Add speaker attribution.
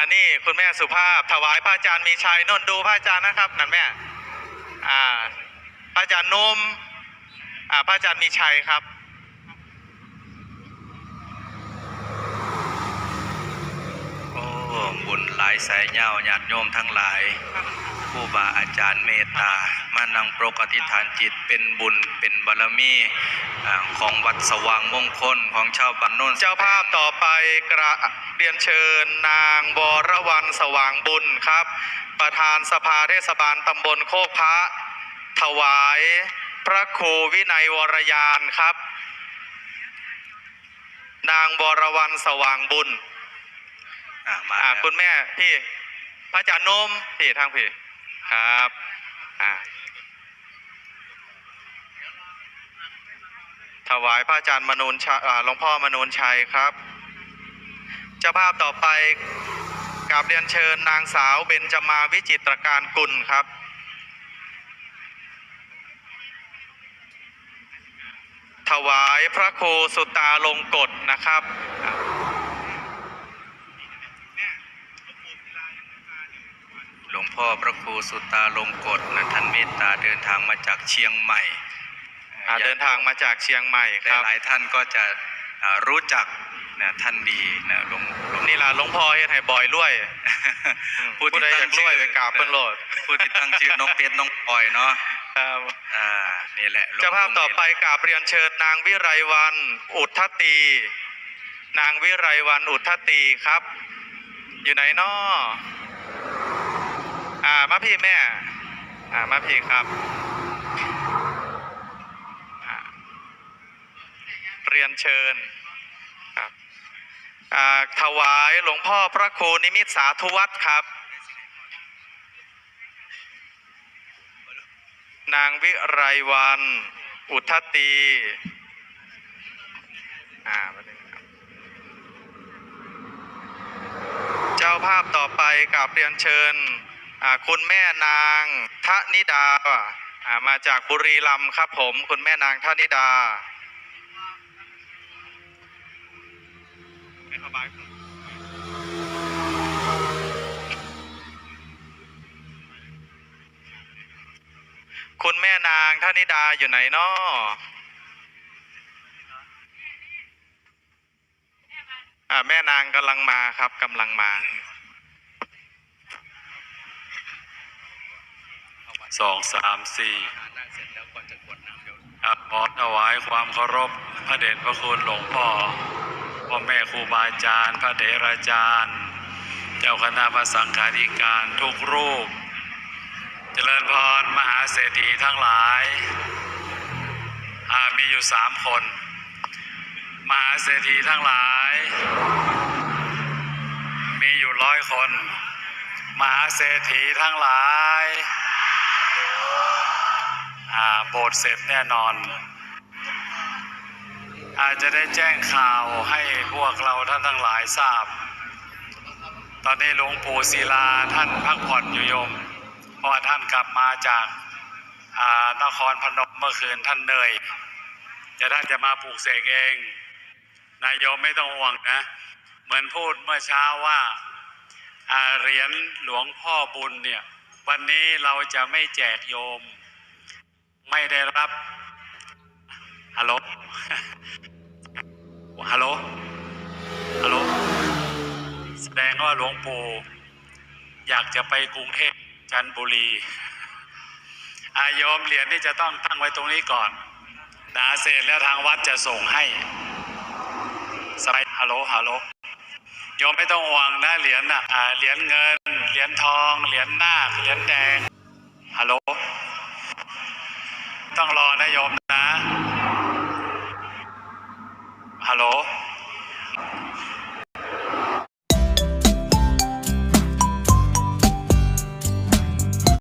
Speaker 1: านี่คุณแม่สุภาพ ถวายพระอาจารย์มีชัยนนดูพระอาจารย์นะครับนั่นแม่อ่าพระอาจารย์นุ่มอ่าพระอาจารย์มีชัยครับ
Speaker 2: โอ้บุญหลายสายเงาญาติโยมทั้งหลาย ผู้บาอาจารย์เมตตา มานั่งปรกอธิษฐานจิตเป็นบุญเป็นบารมีอ่าของวัดสว่างมงคลของชาวบ้านโน้น
Speaker 1: เจ้าภาพต่อไปกระเรียนเชิญนางวรวรรณสว่างบุญครับ ประธานสภาเทศบาลตำบลโคกพระ ถวายพระครูวินัยวรยานครับ นางวรวรรณสว่างบุญ
Speaker 2: อ่ามา
Speaker 1: อ่า
Speaker 2: แล้ว
Speaker 1: คุณแม่พี่พระอาจารย์นมพี่ทางพี่ ครับอ่าถวายพระอาจารย์มนูนชัยหลวงพ่อมนูนชัยครับเจ้าภาพต่อไปกราบเรียนเชิญนางสาวเบญจมาวิจิตรการกุลครับถวายพระครูสุตาลงกฎนะครับอ่า
Speaker 2: หลวงพ่อพระครูสุตาลงกฎนะท่านเมตตาเดินทางมาจากเชียงใหม่
Speaker 1: อ่าเดินทางมาจากเชียงใหม่ครับ
Speaker 2: หลายๆท่านก็จะอ่ารู้จักนะท่านดีนะหลวงหลวง
Speaker 1: นี่ล่ะหลวงพ่อเฮ็ดให้บ่อยรวย
Speaker 2: ผู้
Speaker 1: ผู้
Speaker 2: ที่
Speaker 1: ใดอ
Speaker 2: ตั้
Speaker 1: ยางกรวยไปกราบเพิ่นโลด
Speaker 2: ผู้ที่ตั้งชื่อน้องเพชรน้องปอยเนาะ
Speaker 1: ครับ
Speaker 2: อ่านี่แหละหลวง
Speaker 1: เจ้าภาพต่อไปกราบเรียนเชิญนางวิไรวัน อุทธตี นางวิไรวันอุทธตีครับ อยู่ไหนน้ออ่ามา พี่แม่ อ่ามาพี่ครับ เรียนเชิญครับถวายหลวงพ่อพระครูนิมิตสาธุวัตรครับ นางวิไรวัน อุทธตีอ่าเจ้าภาพต่อไปกับเรียนเชิญ คุณแม่นางทะนิดาอ่ามาจากบุรีรัมย์ครับผม คุณแม่นางทะนิดาคุณแม่นางท่านิดาอยู่ไหนนาะอ่าแม่นางกำลังมาครับกำลังมา
Speaker 3: สองสามสี่
Speaker 2: เสร็จแล้วก่อนจะกรวดน้ำเดี๋ยว
Speaker 3: ครับขอถวายความเคารพพระเดชพระคุณหลวงพ่อพ่อแม่ครูบาอาจารย์ พระเดชอาจารย์ เจ้าคณะพระสังฆาธิการทุกรูป เจริญพรมหาเศรษฐีทั้งหลายอ่ามีอยู่สามคน มหาเศรษฐีทั้งหลาย มีอยู่ร้อยคน มหาเศรษฐีทั้งหลายอ่า โบสถ์เสร็จแน่นอน อาจจะได้แจ้งข่าวให้พวกเราท่านทั้งหลายทราบ ตอนนี้หลวงปู่ศิลาท่านพักผ่อนอยู่ยม เพราะว่าท่านกลับมาจากานครพนมเมื่อคืนท่านเหนื่อยจะท่านจะมาปลูกเสกเอง นายโยมไม่ต้องห่วงนะ เหมือนพูดเมื่อเช้าว่าอ่าเหรียญหลวงพ่อบุญเนี่ย วันนี้เราจะไม่แจกโยม ไม่ได้รับฮัลโหลฮัลโหลฮัลโหลแสดงว่าหลวงปู่อยากจะไปกรุงเทพจันทบุรีอาโยมเหรียญนี่จะต้องตั้งไว้ตรงนี้ก่อนนะเสร็จแล้วทางวัดจะส่งให้สบายฮัลโหลฮัลโหล โยมไม่ต้องห่วงนะเหรียญอะเหรียญเงิน เหรียญทอง เหรียญนาคเหรียญแดง ฮัลโหล ต้องรอนะโยมนะ ฮัลโหล